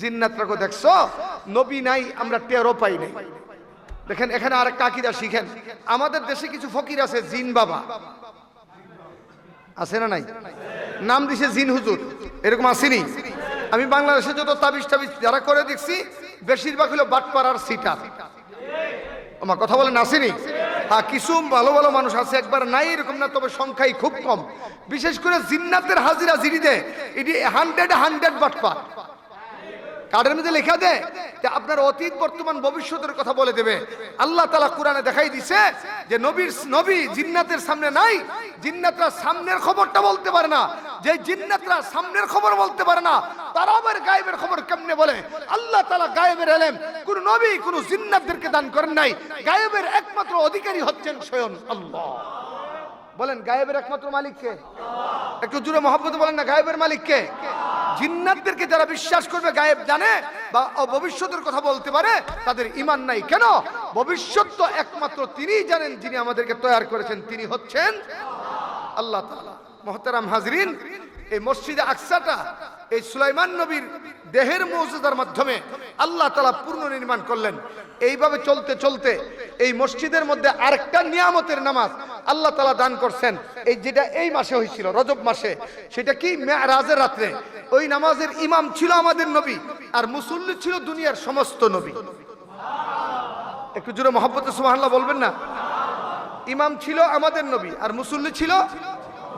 জিন্নাতরাকে দেখছ? নবী নাই, আমরা টেরও পাই নাই। দেখেন, এখানে আর কাকিরা শিখেন। আমাদের দেশে কিছু ফকির আছে, জিন বাবা। আছে না নাই? নাম দিছে জিন হুজুর। এরকম আসেনি? আমি বাংলাদেশে যত তাবিজ টাবিজ যারা করে দেখছি, বেশিরভাগ হলো বাটপাড়ার সিটার। আমার কথা বলেন, আসেনি? হ্যাঁ কিছু ভালো ভালো মানুষ আছে, একবার নাই এরকম না, তবে সংখ্যাই খুব কম। বিশেষ করে জিন্নাতের হাজিরা, জিরিদে, এটি হান্ড্রেড হান্ড্রেড বাটপা কার্ডের মধ্যে লেখা দেয়? যে আপনার অতীত, বর্তমান, ভবিষ্যতের কথা বলে দেবে। আল্লাহ তালা কোরআনে দেখাই দিছে যে নবীর, নবী জিন্নাতের সামনে নাই, জিন্নাতরা সামনের খবরটা বলতে পারে না। যে জিন্নাতরা সামনের খবর বলতে পারে না, তারা আবার গায়েবের খবর কেমনে বলে? আল্লাহ তালা গায়েবের এলেম, কোন নবী, কোন জিন্নাতদেরকে দান করেন নাই। গায়েবের একমাত্র অধিকারী হচ্ছেন স্বয়ং আল্লাহ। বলেন, গায়েবের একমাত্র মালিক কে? একটু জুড়ে মহব্বত বলেন না, গায়েবের মালিক কে? জিন্নাতদেরকে যারা বিশ্বাস করবে, গায়েব জানে বা ভবিষ্যতের কথা বলতে পারে, তাদের ইমান নাই। কেন? ভবিষ্যৎ তো একমাত্র তিনিই জানেন যিনি আমাদেরকে তৈরি করেছেন। তিনি হচ্ছেন আল্লাহ তাআলা। মহতারাম হাজরিন, এই মসজিদে আকসাটা, এই সুলাইমান নবীর দেহের মৌজুদার মাধ্যমে আল্লাহ তালা পূর্ণ নির্মাণ করলেন। এইভাবে চলতে চলতে এই মসজিদের মধ্যে আরেকটা নিয়ামতের নামাজ আল্লাহ তালা দান করছেন। এই যেটা এই মাসে হয়েছিল, রজব মাসে, সেটা কি? রাজের রাত্রে। ওই নামাজের ইমাম ছিল আমাদের নবী, আর মুসল্লি ছিল দুনিয়ার সমস্ত নবী। একটু জোরে মোহাম্মত সুমাহ বলবেন না? ইমাম ছিল আমাদের নবী, আর মুসল্লি ছিল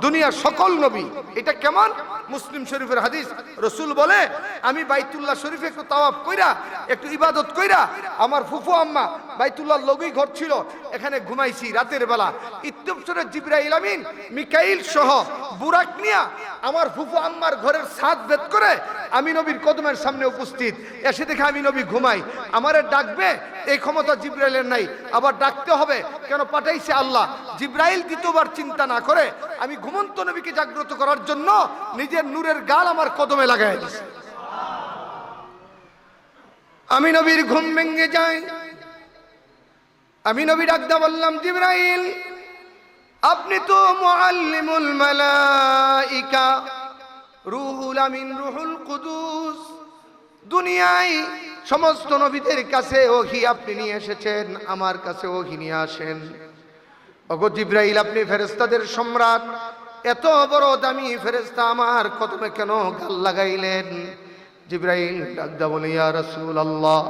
দুনিয়ার সকল নবী। এটা কেমন? মুসলিম শরীফের হাদিস। রসুল বলে, আমি বাইতুল্লাহ শরীফে একটু তাওয়াফ কইরা, একটু ইবাদত কইরা, আমার ফুফু আম্মা বাইতুল্লাহ লগই ঘর ছিল, এখানে ঘুমাইছি রাতের বেলা। ইত্যবসরের জিবরা ইলামিন মিকাইল সহ বুরাক নিয়া আমার ফুফু আম্মার ঘরের ছাদ ভেদ করে আমি নবীর কদমের সামনে উপস্থিত। এসে দেখে আমি নবী ঘুমাই। আমারে ডাকবে, এই ক্ষমতা জিব্রাইলের নাই। আবার ডাকতে হবে, কেন পাঠাইছে আল্লাহ? জিব্রাইল দ্বিতীয়বার চিন্তা না করে আমি ঘুমন্ত নবীকে জাগ্রত করার জন্য নিজের নূরের গাল আমার কদমে লাগাই আমি নবীর ঘুম ভেঙে যাই আমি নবী ডাকদা বললাম, জিব্রাইল আপনি তো মুআল্লিমুল মালাইকা। রুহুল আমিন, রুহুল কুদুস। দুনিয়ায় সমস্ত নবীদের কাছে ওহি আপনি নিয়ে এসেছেন, আমার কাছে ওহি নিয়ে আসেন। ওগো জিব্রাইল, আপনি ফেরেস্তাদের সম্রাট। এত বড় দামি ফেরেস্তা আমার কদমে কেন গাল লাগাইলেন? জিব্রাইল ডাকদা বলে, ইয়া রাসূল আল্লাহ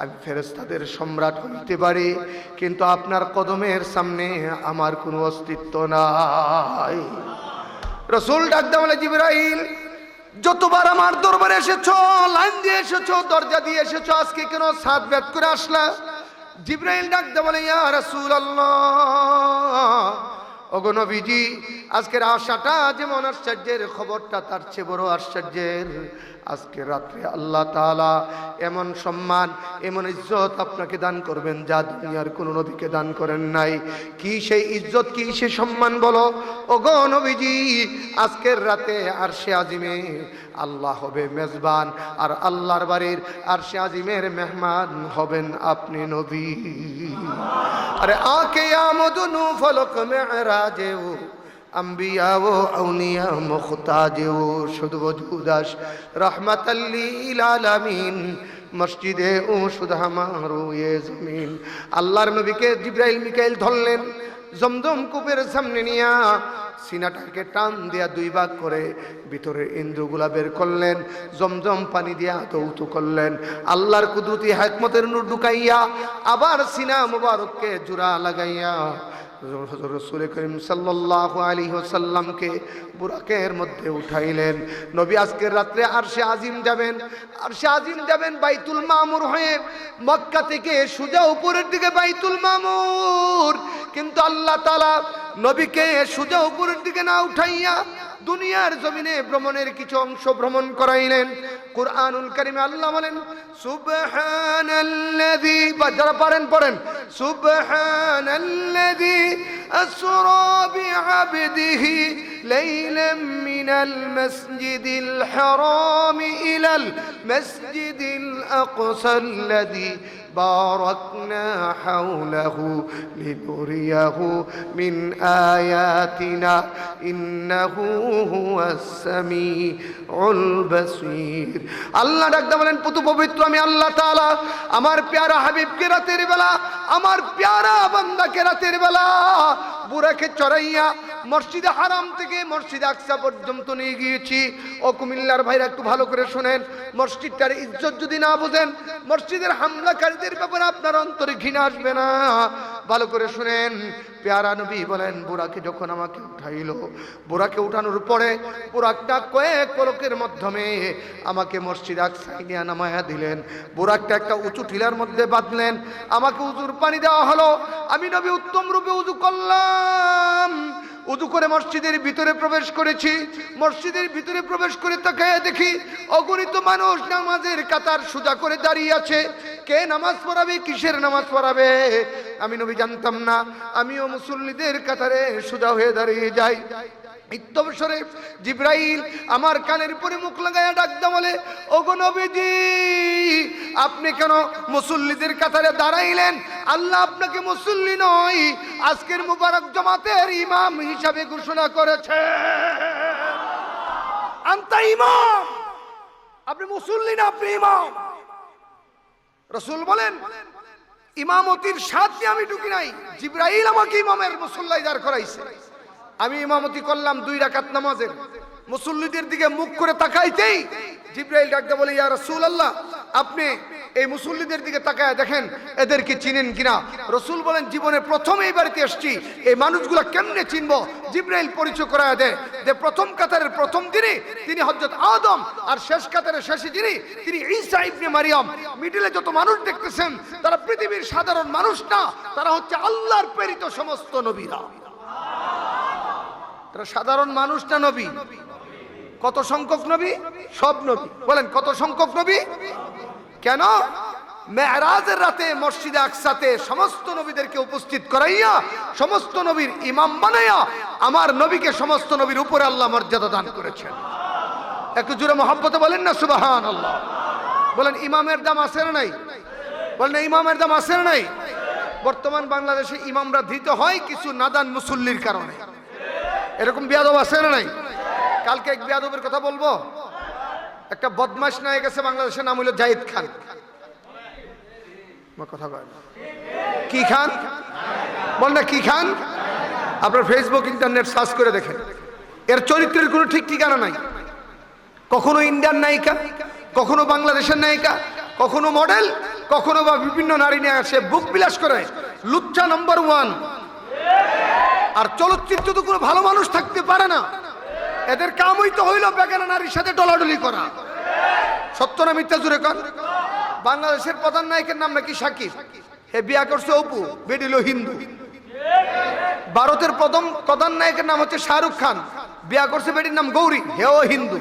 আমি ফেরেস্তাদের সম্রাট হইতে পারি, কিন্তু আপনার কদমের সামনে আমার কোনো অস্তিত্ব নাই। রসুল ডাকদা বলে জিব্রাইল, যতবার আমার দরবারে এসেছ, লাইন দিয়ে এসেছ, দরজা দিয়ে এসেছ, আজকে কেন সাত ব্যাত করে আসলা? জিব্রাইল ডাকদা বলে, ইয়া রাসূল নবীজি, আজকের আশাটা যেমন আশ্চর্যের, খবরটা তার চেয়ে বড় আশ্চর্যের। আজকে রাত্রে আল্লাহ তাআলা এমন সম্মান, এমন ইজ্জত আপনাকে দান করবেন যা দুনিয়ার কোনো নবীকে দান করেন নাই। কি সেই ইজ্জত, কি সে সম্মান বলো? ওগো নবীজি, আজকের রাতে আর সে আজিমে আল্লাহ হবে মেজবান, আর আল্লাহর বাড়ির আর সে আজিমের মেহমান হবেন আপনি নবী। আরে আকে আমদনু ফলক মেরাজেও আম্বিয়া ও আউনিয়া মুখতাজে ও শুধু বজুদাস মসজিদে ও জমিন। আল্লাহর নবীকে জিব্রাইল মিকাইল ধরলেন জমজম কূপের সামনে নিয়া সিনাটাকে টান দিয়া দুই ভাগ করে ভিতরে ইন্দ্রগুলা বের করলেন জমজম পানি দিয়া দৌতু করলেন। আল্লাহর কুদরতি হাকমতের নূর ঢুকাইয়া আবার সিনা মুবারককে জোড়া লাগাইয়া রসুল করিম সাল্লাহ আলী সাল্লামকে বুরাকের মধ্যে উঠাইলেন। নবী আজকের রাত্রে আর সে আজিম যাবেন। আর সে আজিম যাবেন বাইতুল মামুর হয়ে মক্কা থেকে সুজা উপরের দিকে বাইতুল মামুর। কিন্তু আল্লাহ তালা নবীকে সুজা উপরের দিকে না উঠাইয়া দুনিয়ার জমিনে ভ্রমণের কিছু অংশ ভ্রমণ করাইলেন। কুরআনুল কারিমে আল্লাহ বলেন, সুবহানাল্লাযী বা যারা পারেন, পড়েন। সুবহানাল্লাযী আসরা বিআবদিহি লাইলাম من المسجد الحرام إلى المسجد الأقصى الذي باركنا حوله لنريه من آياتنا إنه هو السميع البصير আল্লাহ ডাকতে বলেন পুতু পবিত্র আমি আল্লাহ তাআলা আমার প্যারা হাবিবকে রাতের বেলা আমার প্যারা বান্দাকে রাতের বেলা বুড়াকে চড়াইয়া মসজিদে হারাম থেকে মসজিদে আকসা পর্যন্ত নিয়ে গিয়েছি। ও কুমিল্লার ভাইরা একটু ভালো করে শোনেন। মসজিদটার ইজ্জত যদি না বোঝেন, মসজিদের হামলাকারীদের ব্যাপারে আপনার অন্তরে ঘৃণা আসবে না। ভালো করে শুনেন। পেয়ারা নবী বলেন বুড়াকে যখন আমাকে উঠাইল বুড়াকে উঠানোর পরে বুড়াকটা কয়েক পলকের মাধ্যমে আমাকে মসজিদ আকসাই নিয়ে নামায়া দিলেন। বুড়াকটা একটা উঁচু টিলার মধ্যে বাঁধলেন। আমাকে উজুর পানি দেওয়া হলো। আমি নবী উত্তম রূপে উজু করলাম। উদু করে মসজিদের ভিতরে প্রবেশ করেছি। মসজিদের ভিতরে প্রবেশ করে তাকায় দেখি অগণিত মানুষ নামাজের কাতার সোজা করে দাঁড়িয়ে আছে। কে নামাজ পড়াবে, কিসের নামাজ পড়াবে? আমি নবী জানতাম না। আমিও মুসল্লিদের কাতারে সোজা হয়ে দাঁড়িয়ে যাই। ইত্যবসরে জিব্রাইল আমার কানের পরে মুখ লাগাইয়া ডাকদা বলে নবীজি, আপনি কেন মুসল্লিদের কাতারে দাঁড়াইলেন? আল্লাহ আপনাকে মুসল্লি নয়, আজকের মুবারক জামাতের ইমাম হিসাবে ঘোষণা করেছে। আন্তা ইমাম, আপনি মুসল্লি না আপনি ইমাম? রসুল বলেন, ইমামতির সাথে আমি ঢুকি নাই, জিব্রাইল আমাকে ইমামের মুসল্লাই দাঁড় করাইছে। আমি ইমামতি করলাম দুই রাকাত নামাজের মুসল্লিদের দিকে মুখ করে তাকাইতেই জিব্রাইল ডাকতে বলে, ইয়া রসুল আল্লাহ আপনি এই মুসল্লিদের দিকে তাকায় দেখেন এদেরকে চিনেন কিনা? রসুল বলেন, জীবনে প্রথম এই বাড়িতে এসছি, এই মানুষগুলো কেমনে চিনবো? জিব্রাইল পরিচয় করায় দেয় যে, প্রথম কাতারের প্রথম দিনে তিনি হজরত আদম আর শেষ কাতারের শেষে যিনি, তিনি ঈসা ইবনে মারিয়াম। মিডিলে যত মানুষ দেখতেছেন, তারা পৃথিবীর সাধারণ মানুষ না, তারা হচ্ছে আল্লাহর প্রেরিত সমস্ত নবীরা। সাধারণ মানুষ না নবী। কত সংখ্যক নবী? সব নবী। বলেন, কত সংখ্যক নবী? কেন? মেহরাজের রাতে মসজিদে আকসাতে সমস্ত নবীদেরকে উপস্থিত করাইয়া, সমস্ত নবীর ইমাম বানাইয়া, আমার নবীকে সমস্ত নবীর উপরে আল্লাহ মর্যাদা দান করেছেন। একটু জোরে মহব্বতে বলেন না সুবাহান আল্লাহ বলেন, ইমামের দাম আছে না নাই? বলেন, ইমামের দাম আছে না নাই? বর্তমান বাংলাদেশে ইমামরা ধৃত হয় কিছু নাদান মুসল্লির কারণে। এরকম বিয়াদব আছে না নাই? কালকে এক বিয়াদবের কথা বলব। একটা বদমাস নায়ক আছে বাংলাদেশের নাম হলো জাহিদ খান। কথা কয় কি খান? বল না, কি খান? আপনার ফেসবুক ইন্টারনেট সার্চ করে দেখেন। এর চরিত্রের কোনো ঠিক ঠিকানা নাই। কখনো ইন্ডিয়ান নায়িকা, কখনো বাংলাদেশের নায়িকা, কখনো মডেল কখনো বা বিভিন্ন নারী নিয়ে আসে বুক বিলাস করে। লুচ্চা নাম্বার ওয়ান আর চলচ্চিত্র তো কোনো ভালো মানুষ থাকতে পারে না। এদের কামই তো হইল বেগানা নারীর সাথে ডলাডলি করা। সত্য না মিথ্যা, জুড়ে কর বাংলাদেশের প্রধান নায়কের নাম নাকি সাকিব হে বিয়া করছে অপু বেডিল হিন্দু। ভারতের প্রথম প্রধান নায়কের নাম হচ্ছে শাহরুখ খান। বিয়া করছে বেডির নাম গৌরী, হেও হিন্দু।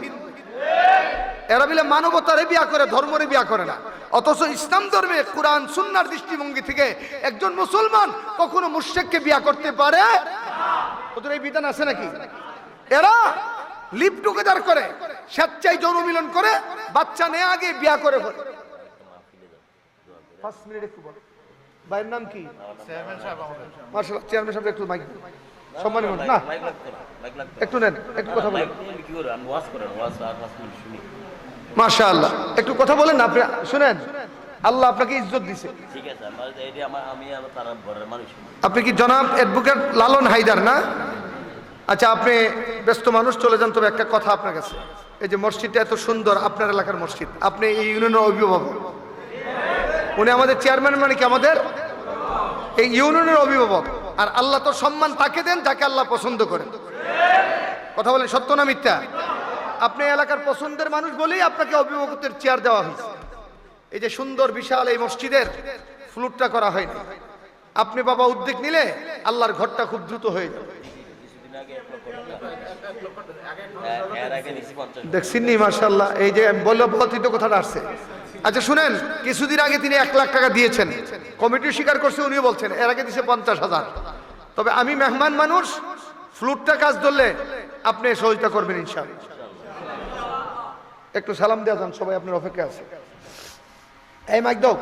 এরা মিলে মানবতারে বিয়া করে, ধর্মরে বিয়া করে না। অথচ ইসলাম ধর্মে কোরআন, সুন্নার দৃষ্টিভঙ্গি থেকে একজন মুসলমান কখনো মুর্শেককে বিয়া করতে পারে ওদের এই বিধান আছে নাকি? এরা লিপ টুগেদার করে স্বেচ্ছায় যৌন মিলন করে বাচ্চা নেয় আগে বিয়া করে ফেলে। পাঁচ মিনিট একটু বল। ভাইয়ের নাম কি? মার্শাল চেয়ারম্যান সাহেব একটু মাইক সম্মানী না? একটু নেন একটু কথা বলেন। মাইক নিয়ে কি করে? ওয়াজ করেন, ওয়াজ আর পাঁচ মিনিট শুনি। মাশাআল্লাহ একটু কথা বলেন না আপনি শুনেন। আল্লাহ আপনাকে ইজ্জত দিছে। আপনি কি জনাব অ্যাডভোকেট লালন হায়দার না? আচ্ছা আপনি ব্যস্ত মানুষ চলে যান তবে একটা কথা আপনার কাছে। এই যে মসজিদটা এত সুন্দর আপনার এলাকার মসজিদ। আপনি এই ইউনিয়নের অভিভাবক। উনি আমাদের চেয়ারম্যান মানে কি আমাদের? এই ইউনিয়নের অভিভাবক। আর আল্লাহ তো সম্মান তাকে দেন যাকে আল্লাহ পছন্দ করেন। কথা বলেন সত্য না মিথ্যা? আপনি এলাকার পছন্দের মানুষ বলেই আপনাকে অভিভাবকত্বের চেয়ার দেওয়া হয়েছে। এই যে সুন্দর, বিশাল এই মসজিদের ফ্লুটটা করা হয়নি। আপনি বাবা উদ্যোগ নিলে আল্লাহর ঘরটা খুব দ্রুত হয়ে যাবে। দেখছেননি মার্শাল্লাহ এই যে বলল বলতিত কথাটা আসছে। আচ্ছা শুনেন, কিছুদিন আগে তিনি এক লাখ টাকা দিয়েছেন। কমিটি স্বীকার করছে, উনিও বলছেন, এর আগে দিছে পঞ্চাশ হাজার। তবে আমি মেহমান মানুষ ফ্লুটটা কাজ ধরলে আপনি সহযোগিতা করবেন, ইনশাআল্লাহ। একটু সালাম দেওয়া যান, সবাই আপনার অপেক্ষা আছে। এই মাইক দাও